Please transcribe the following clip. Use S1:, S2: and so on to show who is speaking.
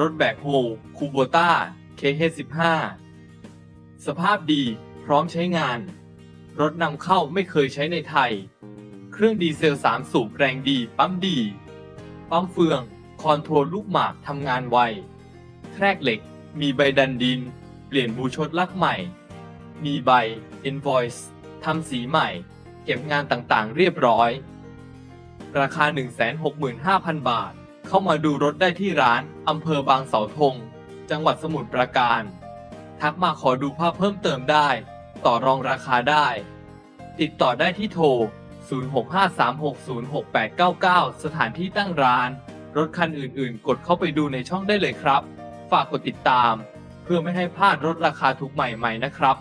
S1: รถแบกโฮคูโบต้า KH15 สภาพดี พร้อมใช้งาน รถนำเข้าไม่เคยใช้ในไทย เครื่องดีเซล 3 สูบแรงดี ปั๊มดี ปั๊มเฟือง คอนโทรลลูกหมากทำงานไว แทรกเหล็ก มีใบดันดิน เปลี่ยนบูชดลักใหม่ มีใบ Invoice ทำสีใหม่ เก็บงานต่างๆ เรียบร้อย ราคา 165,000 บาท เข้ามาดูรถได้ที่ร้านอำเภอบางเสาธง จังหวัดสมุทรปราการ ทักมาขอดูภาพเพิ่มเติมได้ ต่อรองราคาได้ ติดต่อได้ที่โทร 0653606899 สถานที่ตั้งร้าน รถคันอื่นๆ กดเข้าไปดูในช่องได้เลยครับ ฝากกดติดตาม เพื่อไม่ให้พลาดรถราคาถูกใหม่ๆนะครับ